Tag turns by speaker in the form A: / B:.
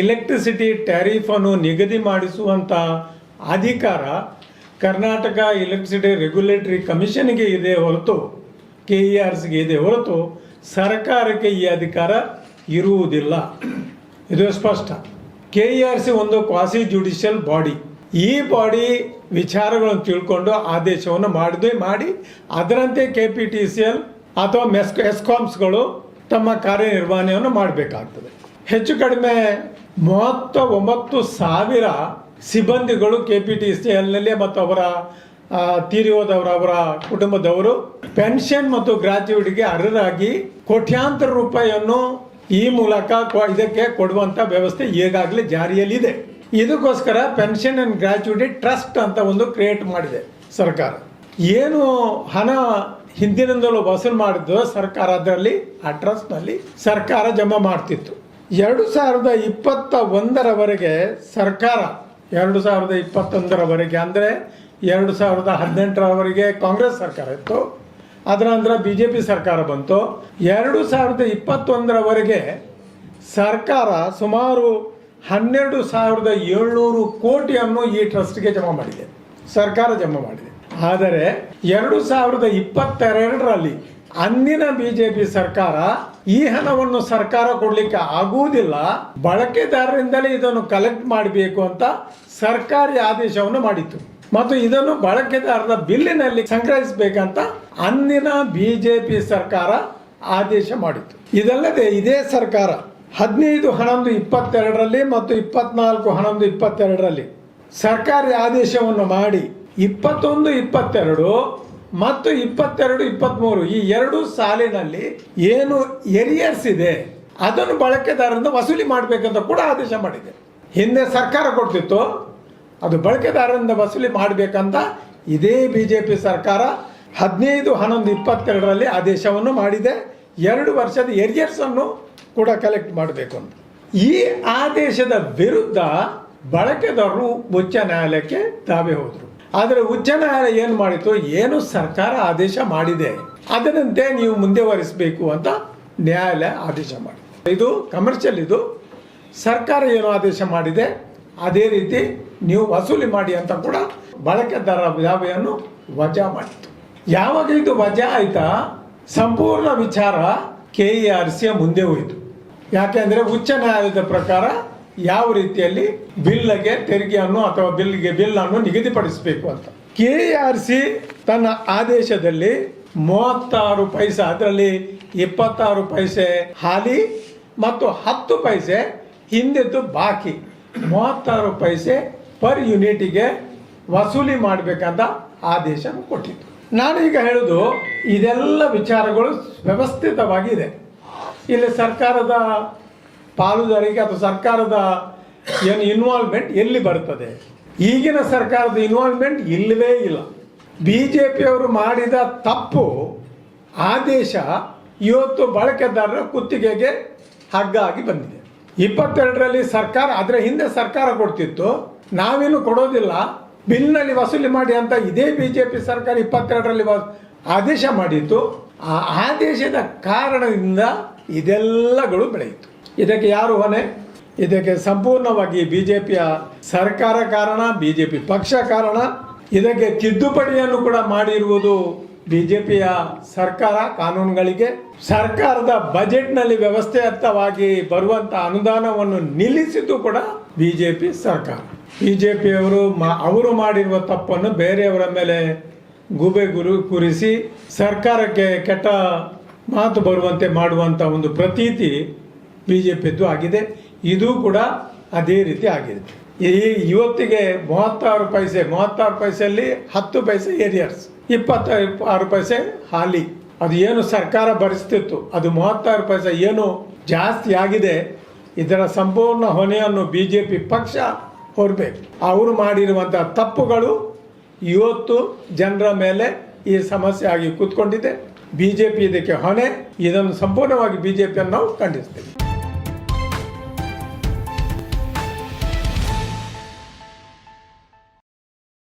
A: Electricity ಟ್ಯಾರಿಫನ್ನು ನಿಗದಿ ಮಾಡಿಸುವಂಥ ಅಧಿಕಾರ Karnataka electricity regulatory ಕಮಿಷನ್ಗೆ ಇದೆ ಹೊರತು ಕೆ ಇ ಆರ್ ಸಿಗೆ ಇದೆ ಹೊರತು ಸರ್ಕಾರಕ್ಕೆ ಈ ಅಧಿಕಾರ ಇರುವುದಿಲ್ಲ. ಇದು ಸ್ಪಷ್ಟ. ಕೆ ಇ ಆರ್ ಸಿ ಒಂದು ಕ್ವಾಸಿ ಜುಡಿಷಿಯಲ್ ಬಾಡಿ ಈ ಬಾಡಿ ವಿಚಾರಗಳನ್ನು ತಿಳ್ಕೊಂಡು ಆದೇಶವನ್ನು ಮಾಡಿದೆ, ಮಾಡಿ ಅದರಂತೆ K P T C L ಅಥವಾ ಮೆಸ್ ಎಸ್ಕಾಮ್ಸ್ಗಳು ತಮ್ಮ ಕಾರ್ಯನಿರ್ವಹಣೆಯನ್ನು ಮಾಡಬೇಕಾಗ್ತದೆ. ಹೆಚ್ಚು ಕಡಿಮೆ ಮೂವತ್ತ ಒಂಬತ್ತು ಸಾವಿರ ಸಿಬ್ಬಂದಿಗಳು ಕೆ ಪಿ ಟಿ ಸಿ ಎಲ್ನಲ್ಲಿ ಮತ್ತು ಅವರ ತೀರಿ ಹೋದವರ, ಅವರ ಕುಟುಂಬದವರು ಪೆನ್ಷನ್ ಮತ್ತು ಗ್ರಾಚ್ಯುಟಿಗೆ ಅರ್ಹರಾಗಿ ಕೋಟ್ಯಾಂತರ ರೂಪಾಯಿಯನ್ನು ಈ ಮೂಲಕ ಇದಕ್ಕೆ ಕೊಡುವಂತ ವ್ಯವಸ್ಥೆ ಈಗಾಗಲೇ ಜಾರಿಯಲ್ಲಿದೆ. ಇದಕ್ಕೋಸ್ಕರ ಪೆನ್ಷನ್ ಅಂಡ್ ಗ್ರಾಚ್ಯುಟಿ ಟ್ರಸ್ಟ್ ಅಂತ ಒಂದು ಕ್ರಿಯೇಟ್ ಮಾಡಿದೆ ಸರ್ಕಾರ. ಏನು ಹಣ ಹಿಂದಿನಿಂದಲೂ ವಸೂಲು ಮಾಡಿದ್ದು ಸರ್ಕಾರ ಅದರಲ್ಲಿ, ಆ ಟ್ರಸ್ಟ್ನಲ್ಲಿ ಸರ್ಕಾರ ಜಮಾ ಮಾಡ್ತಿತ್ತು. ಎರಡು ಸಾವಿರದ ಇಪ್ಪತ್ತ ಒಂದರವರೆಗೆ ಸರ್ಕಾರ, ಎರಡು ಸಾವಿರದ ಇಪ್ಪತ್ತೊಂದರವರೆಗೆ ಅಂದರೆ ಎರಡು ಸಾವಿರದ ಹದಿನೆಂಟರವರೆಗೆ ಕಾಂಗ್ರೆಸ್ ಸರ್ಕಾರ ಇತ್ತು. ಅದರ ನಂತರ ಬಿ ಜೆ ಪಿ ಸರ್ಕಾರ ಬಂತು. ಎರಡು ಸಾವಿರದ ಇಪ್ಪತ್ತೊಂದರವರೆಗೆ ಸರ್ಕಾರ ಸುಮಾರು ಹನ್ನೆರಡು ಸಾವಿರದ ಏಳ್ನೂರು ಕೋಟಿಯನ್ನು ಈ ಟ್ರಸ್ಟ್ಗೆ ಜಮಾ ಮಾಡಿದೆ. ಸರ್ಕಾರ ಜಮಾ ಮಾಡಿದೆ. ಆದರೆ ಎರಡು ಸಾವಿರದ ಇಪ್ಪತ್ತೆರಡರಲ್ಲಿ ಅಂದಿನ ಬಿಜೆಪಿ ಸರ್ಕಾರ ಈ ಹಣವನ್ನು ಸರ್ಕಾರ ಕೊಡ್ಲಿಕ್ಕೆ ಆಗುವುದಿಲ್ಲ. ಬಳಕೆದಾರರಿಂದಲೇ ಇದನ್ನು ಕಲೆಕ್ಟ್ ಮಾಡಬೇಕು ಅಂತ ಸರ್ಕಾರಿ ಆದೇಶವನ್ನು ಮಾಡಿತ್ತು. ಮತ್ತು ಇದನ್ನು ಬಳಕೆದಾರರ ಬಿಲ್ಲಿನಲ್ಲಿ ಸಂಗ್ರಹಿಸಬೇಕಂತ ಅಂದಿನ ಬಿಜೆಪಿ ಸರ್ಕಾರ ಆದೇಶ ಮಾಡಿತ್ತು. ಇದಲ್ಲದೆ ಇದೇ ಸರ್ಕಾರ ಹದಿನೈದು ಹನ್ನೊಂದು ಇಪ್ಪತ್ತೆರಡರಲ್ಲಿ ಮತ್ತು ಇಪ್ಪತ್ನಾಲ್ಕು ಹನ್ನೊಂದು ಇಪ್ಪತ್ತೆರಡರಲ್ಲಿ ಸರ್ಕಾರಿ ಆದೇಶವನ್ನು ಮಾಡಿ ಇಪ್ಪತ್ತೊಂದು, ಇಪ್ಪತ್ತೆರಡು ಮತ್ತು ಇಪ್ಪತ್ತೆರಡು ಇಪ್ಪತ್ತ್ಮೂರು ಈ ಎರಡು ಸಾಲಿನಲ್ಲಿ ಏನು ಎರಿಯರ್ಸ್ ಇದೆ, ಅದನ್ನು ಬಳಕೆದಾರರಿಂದ ವಸೂಲಿ ಮಾಡಬೇಕಂತ ಕೂಡ ಆದೇಶ ಮಾಡಿದೆ. ಹಿಂದೆ ಸರ್ಕಾರ ಕೊಡ್ತಿತ್ತು, ಅದು ಬಳಕೆದಾರರಿಂದ ವಸೂಲಿ ಮಾಡಬೇಕಂತ ಇದೇ ಬಿ ಜೆ ಪಿ ಸರ್ಕಾರ ಹದಿನೈದು, ಹನ್ನೊಂದು, ಇಪ್ಪತ್ತೆರಡರಲ್ಲಿ ಆದೇಶವನ್ನು ಮಾಡಿದೆ. ಎರಡು ವರ್ಷದ ಎರಿಯರ್ಸನ್ನು ಕೂಡ ಕಲೆಕ್ಟ್ ಮಾಡಬೇಕು ಅಂತ. ಈ ಆದೇಶದ ವಿರುದ್ಧ ಬಳಕೆದಾರರು ಉಚ್ಚ ನ್ಯಾಯಾಲಯಕ್ಕೆ ದಾವೆ ಹೋದರು. ಆದರೆ ನ್ಯಾಯಾಲಯ ಏನು ಮಾಡಿತು? ಏನು ಸರ್ಕಾರ ಆದೇಶ ಮಾಡಿದೆ? ಅದರಂತೆ ನೀವು ಮುಂದುವರಿಸಬೇಕು ಅಂತ ನ್ಯಾಯಾಲಯ ಆದೇಶ ಮಾಡಿದೆ. ಇದು ಕಮರ್ಷಿಯಲ್ ಇದು. ಸರ್ಕಾರ ಏನು ಆದೇಶ ಮಾಡಿದೆ? ಅದೇ ರೀತಿ ನೀವು ವಸೂಲಿ ಮಾಡಿ ಅಂತ ಕೂಡ ಬಳಕೆದಾರರ ದಾವೆಯನ್ನು ವಜಾ ಮಾಡಿತು ಯಾವಾಗ ಇದು ವಜಾ ಆಯ್ತಾ? ಸಂಪೂರ್ಣ ವಿಚಾರ ಕೆ ಇ ಆರ್ ಸಿಯ ಮುಂದೆ ಹೋಯಿತು. ಯಾಕೆಂದ್ರೆ ಉಚ್ಚ ನ್ಯಾಯಾಲಯದ ಪ್ರಕಾರ ಯಾವ ರೀತಿಯಲ್ಲಿ ಬಿಲ್ಗೆ ತೆರಿಗೆಯನ್ನು ಅಥವಾ ಬಿಲ್ಗೆ ಬಿಲ್ ಅನ್ನು ನಿಗದಿಪಡಿಸಬೇಕು ಅಂತ. ಕೆ ಆರ್ ಸಿ ತನ್ನ ಆದೇಶದಲ್ಲಿ ಮೂವತ್ತಾರು ಪೈಸೆ, ಅದರಲ್ಲಿ ಇಪ್ಪತ್ತಾರು ಪೈಸೆ ಹಾಲಿ ಮತ್ತು ಹತ್ತು ಪೈಸೆ ಹಿಂದಿದ್ದು ಬಾಕಿ. ಮೂವತ್ತಾರು ಪೈಸೆ ಪರ್ ಯೂನಿಟಿಗೆ ವಸೂಲಿ ಮಾಡಬೇಕಂತ ಆದೇಶ ಕೊಟ್ಟಿತ್ತು. ಈಗ ಹೇಳುದು, ಇದೆಲ್ಲ ವಿಚಾರಗಳು ವ್ಯವಸ್ಥಿತವಾಗಿದೆ. ಇಲ್ಲಿ ಸರ್ಕಾರದ ಪಾಲುದಾರಿಕೆ ಅಥವಾ ಸರ್ಕಾರದ ಏನು ಇನ್ವಾಲ್ವ್ಮೆಂಟ್ ಎಲ್ಲಿ ಬರ್ತದೆ? ಈಗಿನ ಸರ್ಕಾರದ ಇನ್ವಾಲ್ವ್ಮೆಂಟ್ ಇಲ್ಲವೇ ಇಲ್ಲ. ಬಿ ಜೆ ಪಿಯವರು ಮಾಡಿದ ತಪ್ಪು ಆದೇಶ ಇವತ್ತು ಬಳಕೆದಾರರ ಕುತ್ತಿಗೆಗೆ ಹಗ್ಗ ಆಗಿ ಬಂದಿದೆ. ಇಪ್ಪತ್ತೆರಡರಲ್ಲಿ ಸರ್ಕಾರ ಅದರ ಹಿಂದೆ ಸರ್ಕಾರ ಕೊಡ್ತಿತ್ತು. ನಾವೇನು ಕೊಡೋದಿಲ್ಲ. ಬಿಲ್ನಲ್ಲಿ ವಸೂಲಿ ಮಾಡಿ ಅಂತ ಇದೇ ಬಿ ಜೆ ಪಿ ಸರ್ಕಾರ ಇಪ್ಪತ್ತೆರಡರಲ್ಲಿ ಆದೇಶ ಮಾಡಿತ್ತು. ಆ ಆದೇಶದ ಕಾರಣದಿಂದ ಇದೆಲ್ಲಗಳು ಬೆಳೆಯಿತು. ಇದಕ್ಕೆ ಯಾರು ಹೊಣೆ? ಇದಕ್ಕೆ ಸಂಪೂರ್ಣವಾಗಿ ಬಿಜೆಪಿಯ ಸರ್ಕಾರ ಕಾರಣ, ಬಿಜೆಪಿ ಪಕ್ಷ ಕಾರಣ. ಇದಕ್ಕೆ ತಿದ್ದುಪಡಿಯನ್ನು ಕೂಡ ಮಾಡಿರುವುದು ಬಿಜೆಪಿಯ ಸರ್ಕಾರ ಕಾನೂನುಗಳಿಗೆ. ಸರ್ಕಾರದ ಬಜೆಟ್ನಲ್ಲಿ ವ್ಯವಸ್ಥೆಯತ್ತವಾಗಿ ಬರುವಂತ ಅನುದಾನವನ್ನು ನಿಲ್ಲಿಸಿದ್ದು ಕೂಡ ಬಿಜೆಪಿ ಸರ್ಕಾರ. ಬಿಜೆಪಿಯವರು ಅವರು ಮಾಡಿರುವ ತಪ್ಪನ್ನು ಬೇರೆಯವರ ಮೇಲೆ ಗುಬೆ ಗುರು ಕೂರಿಸಿ ಸರ್ಕಾರಕ್ಕೆ ಕೆಟ್ಟ ಮಾತು ಬರುವಂತೆ ಮಾಡುವಂತ ಒಂದು ಪ್ರತೀತಿ ಬಿಜೆಪಿದ್ದು ಆಗಿದೆ. ಇದು ಕೂಡ ಅದೇ ರೀತಿ ಆಗಿದೆ ಈ ಇವತ್ತಿಗೆ ಮೂವತ್ತಾರು ಪೈಸೆ, ಮೂವತ್ತಾರು ಪೈಸೆಯಲ್ಲಿ ಹತ್ತು ಪೈಸೆ ಏರಿಯರ್ಸ್, ಇಪ್ಪತ್ತ ಆರು ಪೈಸೆ ಹಾಲಿ. ಅದು ಏನು ಸರ್ಕಾರ ಭರಿಸ್ತಿತ್ತು, ಅದು ಮೂವತ್ತಾರು ಪೈಸೆ ಏನು ಜಾಸ್ತಿ ಆಗಿದೆ, ಇದರ ಸಂಪೂರ್ಣ ಹೊಣೆಯನ್ನು ಬಿ ಜೆ ಪಿ ಪಕ್ಷ ಹೊರಬೇಕು ಅವರು ಮಾಡಿರುವಂತಹ ತಪ್ಪುಗಳು ಇವತ್ತು ಜನರ ಮೇಲೆ ಈ ಸಮಸ್ಯೆ ಆಗಿ ಕೂತ್ಕೊಂಡಿದೆ. ಬಿಜೆಪಿ ಇದಕ್ಕೆ ಹೊಣೆ, ಇದನ್ನು ಸಂಪೂರ್ಣವಾಗಿ ಬಿಜೆಪಿಯನ್ನು ನಾವು ಖಂಡಿಸ್ತೇವೆ.